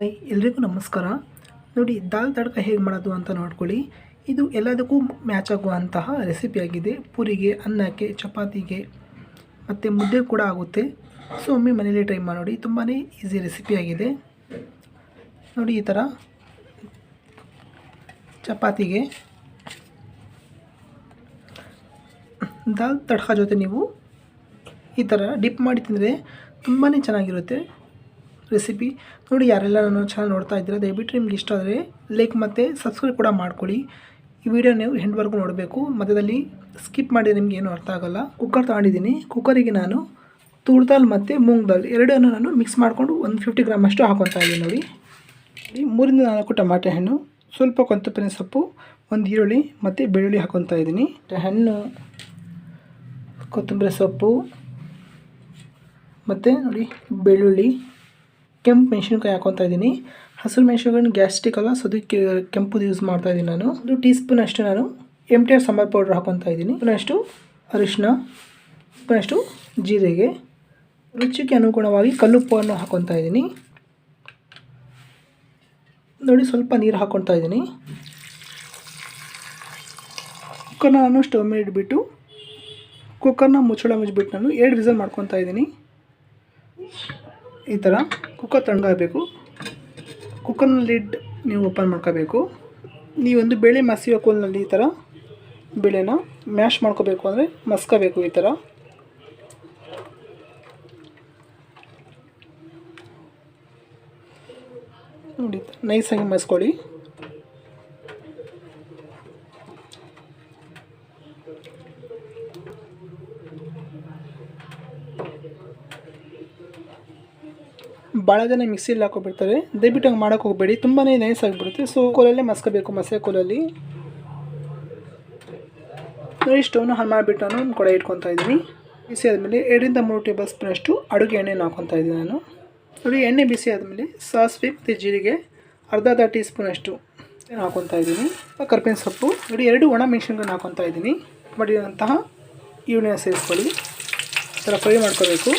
ಎಲ್ರಿಗೂ ನಮಸ್ಕಾರ. ನೋಡಿ, ದಾಲ್ ತಡ್ಕ ಹೇಗೆ ಮಾಡೋದು ಅಂತ ನೋಡ್ಕೊಳ್ಳಿ. ಇದು ಎಲ್ಲದಕ್ಕೂ ಮ್ಯಾಚ್ ಆಗುವಂತಹ ರೆಸಿಪಿಯಾಗಿದೆ ಪೂರಿಗೆ, ಅನ್ನಕ್ಕೆ, ಚಪಾತಿಗೆ, ಮತ್ತು ಮುದ್ದೆ ಕೂಡ ಆಗುತ್ತೆ. ಸೊ, ಒಮ್ಮೆ ಮನೇಲಿ ಟ್ರೈ ಮಾಡಿ ತುಂಬಾ ಈಸಿ ರೆಸಿಪಿಯಾಗಿದೆ ನೋಡಿ, ಈ ಥರ ಚಪಾತಿಗೆ ದಾಲ್ ತಡ್ಕ ಜೊತೆ ನೀವು ಈ ಥರ ಡಿಪ್ ಮಾಡಿ ತಿಂದರೆ ತುಂಬಾ ಚೆನ್ನಾಗಿರುತ್ತೆ. ರೆಸಿಪಿ ನೋಡಿ, ಯಾರೆಲ್ಲ ನನ್ನ ಚಾನಲ್ ನೋಡ್ತಾ ಇದ್ದೀರಾ, ದಯವಿಟ್ಟು ನಿಮ್ಗೆ ಇಷ್ಟ ಆದರೆ ಲೈಕ್ ಮತ್ತು ಸಬ್ಸ್ಕ್ರೈಬ್ ಕೂಡ ಮಾಡ್ಕೊಳ್ಳಿ. ಈ ವಿಡಿಯೋ ನೀವು ಹೆಂಡ್ವರ್ಗು ನೋಡಬೇಕು. ಮಧ್ಯದಲ್ಲಿ ಸ್ಕಿಪ್ ಮಾಡಿದ್ರೆ ನಿಮ್ಗೆ ಏನು ಅರ್ಥ ಆಗೋಲ್ಲ. ಕುಕ್ಕರ್ ತಗೊಂಡಿದ್ದೀನಿ. ಕುಕ್ಕರಿಗೆ ನಾನು ತೂರ್ ದಾಲ್ ಮತ್ತು ಮೂಂಗ್ ದಾಲ್ ಎರಡನ್ನು ನಾನು ಮಿಕ್ಸ್ ಮಾಡಿಕೊಂಡು ಒಂದು ಫಿಫ್ಟಿ ಗ್ರಾಮ್ ಅಷ್ಟು ಹಾಕೊತಾ ಇದ್ದೀನಿ ನೋಡಿ. ಮೂರಿಂದ ನಾಲ್ಕು ಟಮಾಟೆ ಹಣ್ಣು, ಸ್ವಲ್ಪ ಕೊತ್ತಂಬರಿ ಸೊಪ್ಪು, ಒಂದು ಈರುಳ್ಳಿ ಮತ್ತು ಬೆಳ್ಳುಳ್ಳಿ ಹಾಕೊತಾ ಇದ್ದೀನಿ. ಹಣ್ಣು, ಕೊತ್ತಂಬರಿ ಸೊಪ್ಪು ಮತ್ತು ನೋಡಿ ಬೆಳ್ಳುಳ್ಳಿ. ಕೆಂಪು ಮೆಣಸಿನ್ಕಾಯಿ ಹಾಕೊತಾ ಇದ್ದೀನಿ. ಹಸಿರು ಮೆಣಸಿನ್ಕಾಯಿ ಗ್ಯಾಸ್ಟ್ರಿಕ್ ಅಲ್ಲ, ಸೊ ಅದಕ್ಕೆ ಕೆಂಪುದು ಯೂಸ್ ಮಾಡ್ತಾ ಇದ್ದೀನಿ ನಾನು. ಒಂದು ಟೀ ಸ್ಪೂನ್ ಅಷ್ಟು ನಾನು M T R sambar powder ಹಾಕೊತಾ ಇದ್ದೀನಿ. ಅಷ್ಟು ಅರಿಶಿನ ಅಷ್ಟು ಜೀರಿಗೆ. ರುಚಿಗೆ ಅನುಗುಣವಾಗಿ ಕಲ್ಲುಪ್ಪನ್ನು ಹಾಕೊತಾ ಇದ್ದೀನಿ. ನೋಡಿ ಸ್ವಲ್ಪ ನೀರು ಹಾಕ್ಕೊತಾ ಇದ್ದೀನಿ. ಕುಕ್ಕರ್ನ ನಾನು ಸ್ಟವ್ ಮೇಲೆ ಇಟ್ಬಿಟ್ಟು ಕುಕ್ಕರ್ನ ಮುಚ್ಚಳ ಮುಚ್ಚಿಬಿಟ್ಟು ನಾನು ಎರಡು ವಿಸಲ್ ಮಾಡ್ಕೊತಾ ಇದ್ದೀನಿ. ಈ ಥರ ಕುಕ್ಕರ್ ತಣ್ಣಗಾಗಬೇಕು. ಕುಕ್ಕರ್ನ ಲಿಡ್ ನೀವು ಓಪನ್ ಮಾಡ್ಕೋಬೇಕು. ನೀವೊಂದು ಬೇಳೆ ಮಸಿಯೋ ಕೋಲ್ನಲ್ಲಿ ಈ ಥರ ಬೇಳೆನ ಮ್ಯಾಶ್ ಮಾಡ್ಕೋಬೇಕು ಅಂದರೆ ಮಸ್ಕೋಬೇಕು ಈ ಥರ. ನೋಡಿ ನೈಸಾಗಿ ಮಸ್ಕೊಳ್ಳಿ. ಭಾಳ ಜನ ಮಿಕ್ಸಿಯಲ್ಲಿ ಹಾಕೊಬಿಡ್ತಾರೆ ದಯವಿಟ್ಟು ಹಂಗೆ ಮಾಡೋಕೆ ಹೋಗಬೇಡಿ. ತುಂಬಾ ನೈಸ್ ಆಗಿಬಿಡುತ್ತೆ. ಸೊ ಕೋಲಲ್ಲೇ ಮಸ್ಕೋಬೇಕು ಮಸೆ ಕೋಲಲ್ಲಿ. ನೋಡಿ ಸ್ಟವ್ನ ಆನ್ ಮಾಡಿಬಿಟ್ಟು ನಾನು ಕೊಡೆ ಇಟ್ಕೊತಾ ಇದ್ದೀನಿ. ಬಿಸಿ ಆದಮೇಲೆ ಎರಡರಿಂದ ಮೂರು ಟೇಬಲ್ ಸ್ಪೂನಷ್ಟು ಅಡುಗೆ ಎಣ್ಣೆನ ಹಾಕೊತಾ ಇದ್ದೀನಿ ನಾನು. ನೋಡಿ, ಎಣ್ಣೆ ಬಿಸಿ ಆದಮೇಲೆ ಸಾಸಿವೆ ಮತ್ತು ಜೀರಿಗೆ ಅರ್ಧ ಅರ್ಧ ಟೀ ಸ್ಪೂನಷ್ಟು ಹಾಕೊತಾ ಇದ್ದೀನಿ. ಕರ್ಬೇವಿನ ಸೊಪ್ಪು. ನೋಡಿ, ಎರಡು ಒಣ ಮೆಣಸಿನ್ಗಳನ್ನ ಹಾಕೊತಾ ಇದ್ದೀನಿ. ಮಾಡಿದಂತಹ ಈರುಳ್ಳಿನ ಸೇರಿಸ್ಕೊಳ್ಳಿ. ಈ ಥರ ಫ್ರೈ ಮಾಡ್ಕೋಬೇಕು.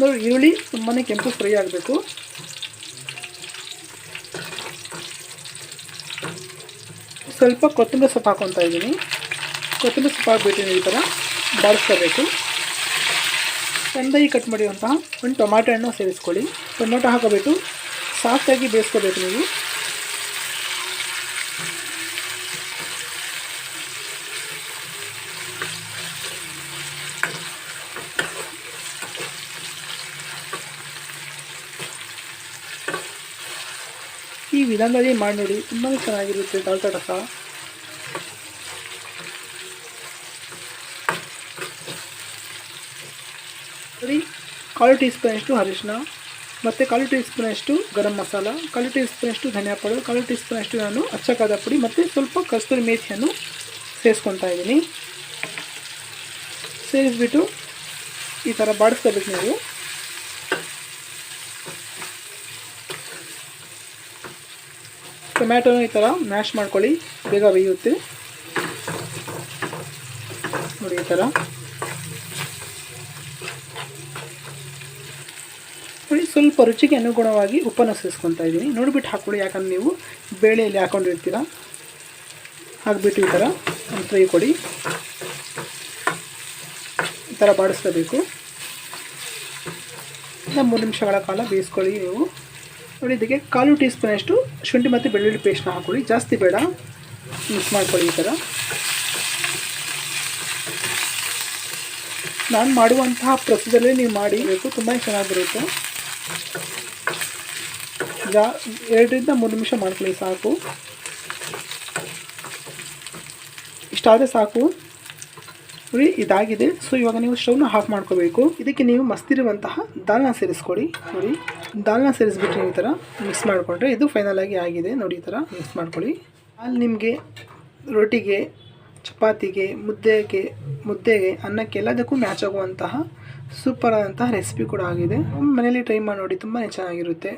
ನೋಡಿ, ಈರುಳ್ಳಿ ತುಂಬಾ ಕೆಂಪು ಫ್ರೈ ಆಗಬೇಕು. ಸ್ವಲ್ಪ ಕೊತ್ತಂಬರಿ ಸೊಪ್ಪು ಹಾಕೊತಾ ಇದ್ದೀನಿ. ಕೊತ್ತಂಬರಿ ಸೊಪ್ಪು ಹಾಕ್ಬಿಟ್ಟಿನಿ ಈ ಥರ ಬಾರಿಸ್ಕೋಬೇಕು. ಚೆಂದಾಗಿ ಕಟ್ ಮಾಡಿರುವಂತಹ ಒಂದು ಟೊಮ್ಯಾಟೊ ಹಣ್ಣು ಸೇರಿಸ್ಕೊಳ್ಳಿ. ಟೊಮ್ಯಾಟೊ ಹಾಕೋಬಿಟ್ಟು ಸಾಫ್ಟಾಗಿ ಬೇಯಿಸ್ಕೋಬೇಕು ನೀವು. ವಿಧಾನದಲ್ಲಿ ಮಾಡಿ ನೋಡಿ. ತುಂಬ ಚೆನ್ನಾಗಿರುತ್ತೆ ದಾಲ್ ತಡಕ. ಸರಿ. ಕಾಲು ಟೀ ಸ್ಪೂನಷ್ಟು ಅರಿಶಿನ ಮತ್ತು ಕಾಲು ಟೀ ಸ್ಪೂನಷ್ಟು ಗರಂ ಮಸಾಲ, ಕಾಲು ಟೀ ಸ್ಪೂನಷ್ಟು ಧನಿಯಾ ಪೌಡರ್, ಕಾಲು ಟೀ ಸ್ಪೂನಷ್ಟು ನಾನು ಅಚ್ಚಕಾದ ಪುಡಿ, ಮತ್ತು ಸ್ವಲ್ಪ ಕಸ್ತೂರಿ ಮೇಥಿಯನ್ನು ಸೇರಿಸ್ಕೊತಾ ಇದ್ದೀನಿ. ಸೇರಿಸ್ಬಿಟ್ಟು ಈ ಥರ ಬಾಡಿಸ್ಕೋಬೇಕು ನೀವು. ಟೊಮ್ಯಾಟೊನ ಈ ಥರ ಮ್ಯಾಶ್ ಮಾಡ್ಕೊಳ್ಳಿ. ಬೇಗ ಬೇಯುತ್ತೆ. ನೋಡಿ ಈ ಥರ. ನೋಡಿ, ಸ್ವಲ್ಪ ರುಚಿಗೆ ಅನುಗುಣವಾಗಿ ಉಪ್ಪನ್ನು ಸೇರಿಸ್ಕೊತಾ ಇದ್ದೀನಿ. ನೋಡಿಬಿಟ್ಟು ಹಾಕ್ಕೊಳ್ಳಿ ಯಾಕಂದ್ರೆ ನೀವು ಬೇಳೆಯಲ್ಲಿ ಹಾಕೊಂಡಿರ್ತೀರ. ಹಾಕ್ಬಿಟ್ಟು ಈ ಥರ ಒಂದು ಫ್ರೈ ಕೊಡಿ. ಈ ಥರ ಬಾಡಿಸ್ಕೋಬೇಕು. ಮೂರು ನಿಮಿಷಗಳ ಕಾಲ ಬೇಯಿಸ್ಕೊಳ್ಳಿ ನೀವು. ನೋಡಿ, ಇದಕ್ಕೆ ಕಾಲು ಟೀ ಸ್ಪೂನಷ್ಟು ಶುಂಠಿ ಮತ್ತು ಬೆಳ್ಳುಳ್ಳಿ ಪೇಸ್ಟ್ನ ಹಾಕೊಳ್ಳಿ. ಜಾಸ್ತಿ ಬೇಡ. ಮಿಕ್ಸ್ ಮಾಡ್ಕೊಳ್ಳಿ ಈ ಥರ. ನಾನು ಮಾಡುವಂತಹ ಪ್ರೊಸೀಜರಲ್ಲೇ ನೀವು ಮಾಡಿ, ಬೇಕು. ತುಂಬಾ ಚೆನ್ನಾಗಿ ಬರುತ್ತೆ ಜಾ ಎರಡರಿಂದ ಮೂರು ನಿಮಿಷ ಮಾಡ್ಕೊಳ್ಳಿ, ಸಾಕು. ಇಷ್ಟಾದರೆ ಸಾಕು. ನೋಡಿ, ಇದಾಗಿದೆ. ಸೊ ಇವಾಗ ನೀವು ಸ್ಟವ್ನ ಆಫ್ ಮಾಡ್ಕೋಬೇಕು. ಇದಕ್ಕೆ ನೀವು ಮಸ್ತಿರುವಂತಹ ದಾನ ಸೇರಿಸ್ಕೊಡಿ ನೋಡಿ. ದಾಲ್ನ ಸೇರಿಸ್ಬಿಟ್ಟು ಈ ಥರ ಮಿಕ್ಸ್ ಮಾಡಿಕೊಂಡ್ರೆ ಇದು ಫೈನಲಾಗಿ ಆಗಿ ಆಗಿದೆ. ನೋಡಿ ಈ ಥರ ಮಿಕ್ಸ್ ಮಾಡ್ಕೊಳ್ಳಿ. ಅಲ್ಲಿ ನಿಮಗೆ ರೊಟ್ಟಿಗೆ, ಚಪಾತಿಗೆ, ಮುದ್ದೆಗೆ ಮುದ್ದೆಗೆ, ಅನ್ನಕ್ಕೆ ಎಲ್ಲದಕ್ಕೂ ಮ್ಯಾಚ್ ಆಗುವಂತಹ ಸೂಪರ್ ಆದಂತಹ ರೆಸಿಪಿ ಕೂಡ ಆಗಿದೆ. ಮನೇಲಿ ಟ್ರೈ ಮಾಡಿ ನೋಡಿ ತುಂಬಾ ಚೆನ್ನಾಗಿರುತ್ತೆ.